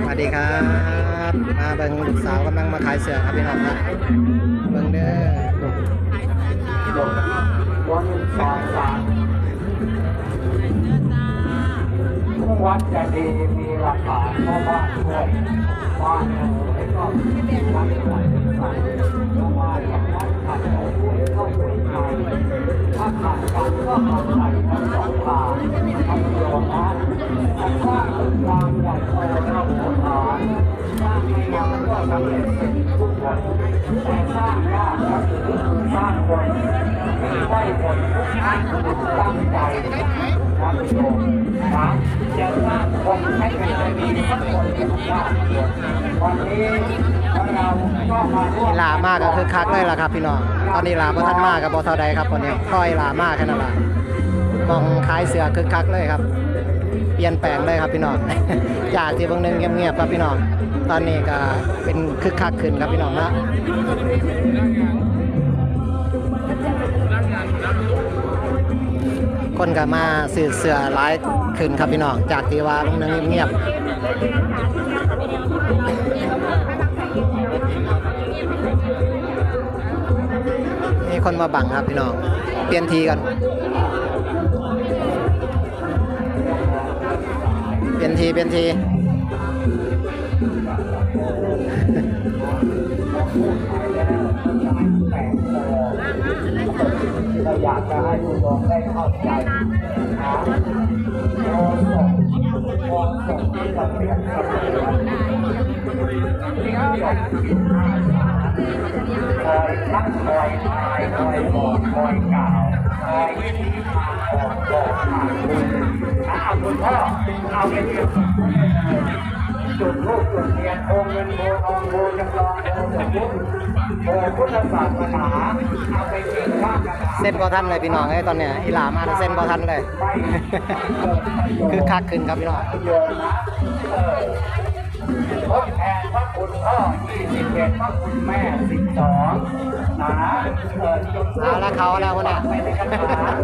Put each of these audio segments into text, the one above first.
สวัสดีครับ มาเบิ่งลูกสาวกำลังมาขายเสื้อครับพี่น้องครับเบิ่งเด้อวัดจะดีมีหลักฐานเพ่อบ้านช่วยบ้านหนึ่งแล้วก็วัดไหลใส่เพราะว่าอย่างวัดขัดเอาด้วยเข้าไปไทยถ้าขัดกันก็ขัดใส่ทั้งสองทางทั้งโยมนะแต่สร้างตึกรามใหญ่โตเท่าโบรา ลามากก็คือคักเลยล่ะครับ พี่น้อง ตอนนี้ลาบ่ทันมากกับบ่เท่าใดครับตอนนี้ค่อยลามากแค่นั้นละมองขายเสือคือคักเลยครับ เปลี่ยนแปลงเลยครับพี่น้องจากที่เบางนึงเงียบๆครับพี่น้อง ตอนนี้ก็เป็นคึกคักขึ้นครับพี่น้องนะคนก็มาซื้อเสือหลายขึ้นครับพี่น้อง จากที่ว่าเบางนึงเงียบๆมีคนมาบังครับพี่น้อง เปลี่ยนทีกัน เปลี่ยนทีเปลี่ยนที เราอยากจะให้ผู้ชมได้เข้าใจนะโยมส่งโยมส่งที่เราเปลี่ยนกับคอยรักคอยทายคอยบอกคอยกล่าวคอยชี้ทางออกบอกทางคุณนะเอาคุณพ่อเอาไปเรียน จุดลูกจุดเทียนองเงินโบทองโบจำลองโอสมมุติโอพุทธศาสนาเอาไปเรียนว่ากันเส้นบอทันเลยพี่น้องไอ้ยตอนเนี้ยอีหลามาแล้วเส้นบอทันเลยคือคักขึ้นครับพี่น้อง เยอะนะเออ ทดแทนพระคุณพ่อที่สิบเอ็ดพระคุณแม่สิบสองนะเออจุดเอาละเขาแล้วคนน่ะ ไปในกระถาง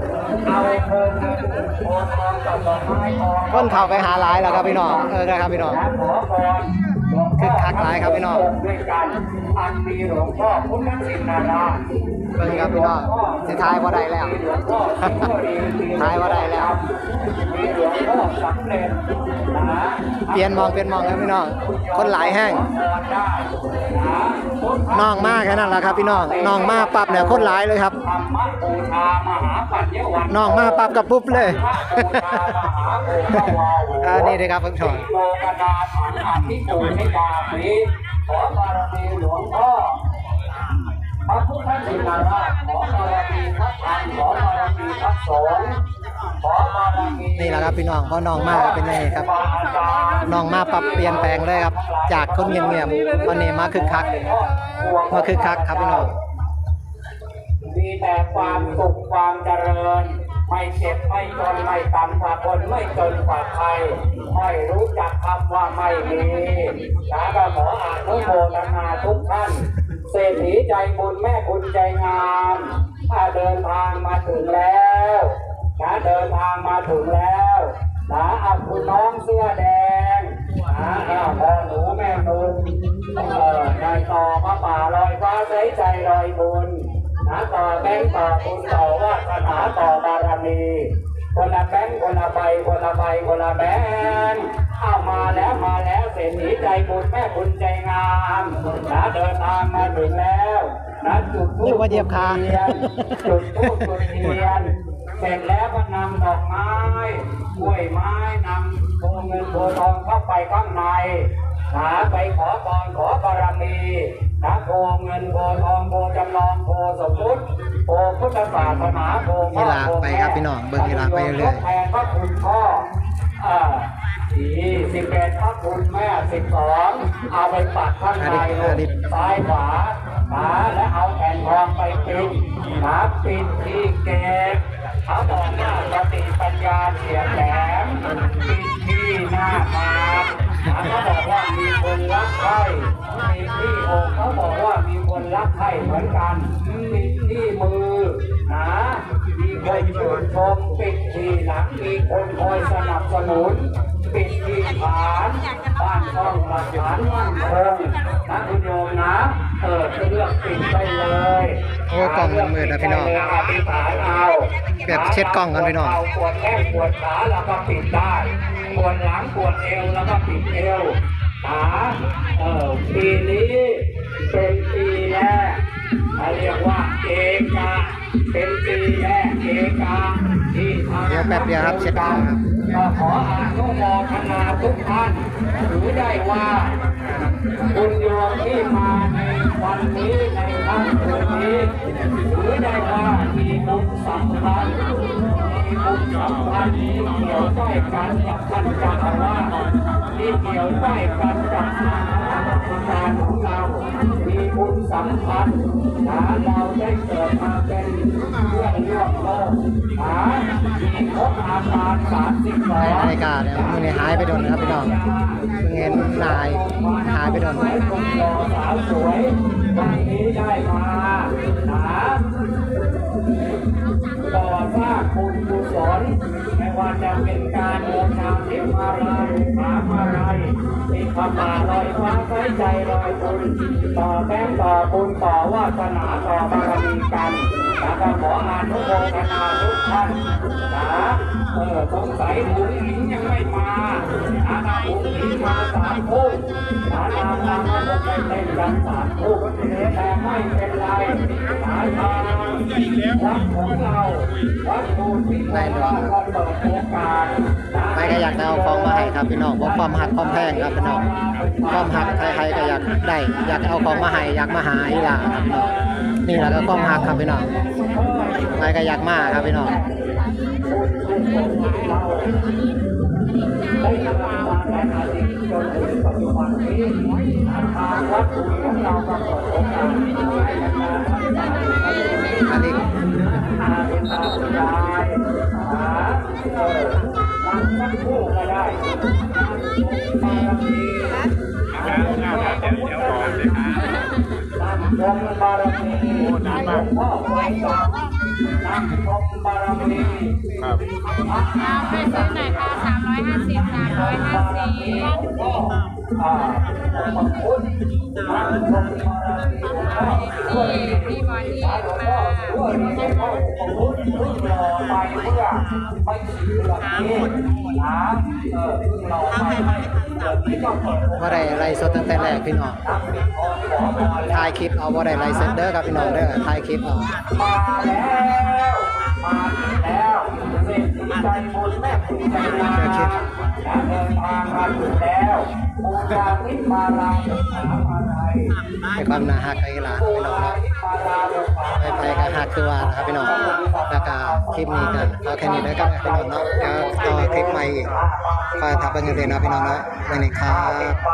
เอาโคมเงินโคนทองกับดอกไม้ทองคนเข่าไปหาหลายแล้วครับพี่น้อง เออได้ครับพี่น้อง และขอพร คึกคักหลายครับพี่น้องด้วยกันอันมีหลวงพ่อพุทธชินราชเบิ่งครับพี่น้องสิท้ายบ่ได้แล้วมีหลวงพ่อสิงห์บุรีมีหลวงพ่อท้ายบ่ได้แล้วมีหลวงพ่อสำเร็จนะเปลี่ยนมองเปลี่ยนมองครับพี่น้องคนหลายแห้งขอพรได้ น้องมากแค่นั้นแหละครับพี่น้องน้องมาปั๊บเนี่ยโคนหลายเลยครับน้องมาปั๊บกับปุ๊บเลยอ่านี่เลยครับพี่น้องโลกนาถอันที่ปูให้ดาสีขอบารมีหลวงพ่อพระพุทธชินราชขอบารมีพระธรรมขอบารมีพระสงฆ์ นี่แหละครับพี่น้องเพราะน้องมากเป็นยังไงครับน้องมาปรับเปลี่ยนแปลงเลยครับ จากคนเงียบๆตอนนี้มาคึกคักมาคึกคักครับพี่น้องมีแต่ความสุขความเจริญ ไม่เจ็บไม่จนไม่ต่ำกว่าคนไม่จนกว่าใครไม่รู้จักคำว่าไม่มีนะก็ขออานุโมทนาทุกท่านเศรษฐีใจบุญแม่คุณใจงามถ้าเดินทางมาถึงแล้ว นะเดินทางมาถึงแล้วนะเอาคุณน้องเสื้อแดงนะเอาพ่อหนูแม่นุนเออได้ต่อพระป่าลอยฟ้าใช้ใจลอยบุญนะต่อแบงค์ต่อบุญต่อวาสนาต่อบารมีคนละแบงค์คนละใบคนละใบคนละแบงค์เอามาแล้วมาแล้วเศรษฐีใจบุญแม่บุญใจงามนะเดินทางมาถึงแล้วนะจุดธูนึปกว่าเหยียบคาจุดเทียนจุดธูปจุดเทียน เสร็จแล้วก็นำดอกไม้กล้วยไม้นำโพเงินโพทองเข้าไปข้างในหาไปขอพรขอบารมีนะโพเงินโพทองโพจำลองโพสมมุติโพพุทธศาสนาโพพ่อนี่ล่ะโพไปแม่ครับพี่น้องเบิ่งนี่ล่ะไปเรื่อยทดแทนพระคุณพ่ออ่าดีสิบเอ็ดพระคุณแม่สิบสองเอาไปปักข้างในอดีตซ้ายขวานะและเอาแผ่นทองไปปิดนะปิดที่เกศเขาบ ชื่นชมปิดที่หลังมีคนคอยสนับสนุน ปิดที่ฐานบ้านช่องดฐานมั่นคงนะคุณโยมนะเออเลือกปิดไปเลยโอ้กล้องมันมืดนะพี่น้องอธิษฐานเอาแบบเช็ดกล้องกันพี่น้องปวดแข้งปวดขาแล้วก็ปิดได้ปวดหลังปวดเอวแล้วก็ปิดเอวขาเออปีนี้เป็นปีแรกเขาเรียกว่าเอกา เป็นปีแรกเอกาที่ทางเดี๋ยวแป๊บเดียวครับเช็ดกล้องครับ ก็ขออนุโมทนาทุกท่านถือได้ว่าคุณโยมที่มาในวันนี้ในค่ำคืนนี้ถือได้ว่ามีบุญสำคัญ บุญสำคัญที่เกี่ยวใกล้กันกับท่านจาอาวาที่เกี่ยวใกล้กันกับทางการของเรามีบุญสำคัญนะเราได้เกิดมาเป็นเพื่อนร่วมโลกนะมีครบอาการสามสิบสองบรรยากาศเนี่ยมันนี่หายไปโดนนะครับพี่น้องเพิ่งเห็นนายหายไปโดนสาวสวยวันนี้ได้มาหา ต่อสร้างบุญกุศลไม่ว่าจะเป็นการโอนามทิพย์อะไรถามอะไรมีคำมาลอยฟ้าไว้ใจลอยบุญต่อแต้มต่อบุญต่อวาสนาต่อบารมีกันแล้วก็ขออนุโมทนาทุกท่านนะเออสงสัยบุญหญิงยังไม่มาอาณาบุญหญิงมาสามคู่ ตามมาลงไปเต้นกันสามคู่แต่ไม่เป็นไรหาทางวัดของเราวัดบูญที่เราเปิดโอกาสไม่ก็อยากจะเอาของมาให้ครับพี่น้องเพราะความหักความแพงครับพี่น้องความหักใครๆก็อยากได้อยากเอาของมาให้อยากมาหาอีหล่าครับพี่น้องนี่แหละก็ความหักครับพี่น้องไม่ก็อยากมาครับพี่น้อง ได้ทำมาและอาชีพจนถึงปัจจุบันนี้ทางวัดของเราก็เปิดโอกาสให้บรรดาท่านทั้งหลายอันนี้อาเป็นตาคุณยายหาเออทำสักคู่ก็ได้บารมีตามชมบารมีหลวงพ่อไว้ตามตามชมบารมี ครับ เอาไปซื้อหน่อยค่ะสามร้อยห้าสิบสามร้อยห้าสิบ พ่อช่วยนี่พี่บอลนี่มาช่วยให้เขาผมรู้รู้รอไปเพื่อไม่ถึงแบบนี้นะเออรอไปไม่เดี๋ยวนี้ก็เปิดว่าได้ไลฟ์สดตั้งแต่แรกพี่น้องทำปิดทองขอพรถ่ายคลิปเอาว่าได้ไลฟ์สดเด้อครับพี่น้องเด้อถ่ายคลิปเอามาแล้วมาแล้ว ใจบุญแม่คุณใจนาเดินทางมาถึงแล้วบูชาทิพมาลาถามอะไรให้ความนาฮักไอ้ล่าพี่น้องเนาะมาลาลงมาไปไปก็ฮักคือว่านะครับพี่น้องแล้วก็คลิปนี้กันก็แค่นี้แล้วกันนะพี่น้องเนาะเดี๋ยวต่อคลิปใหม่อีกคอยทับกันอยู่เลยนะพี่น้องเนาะวันนี้ครับ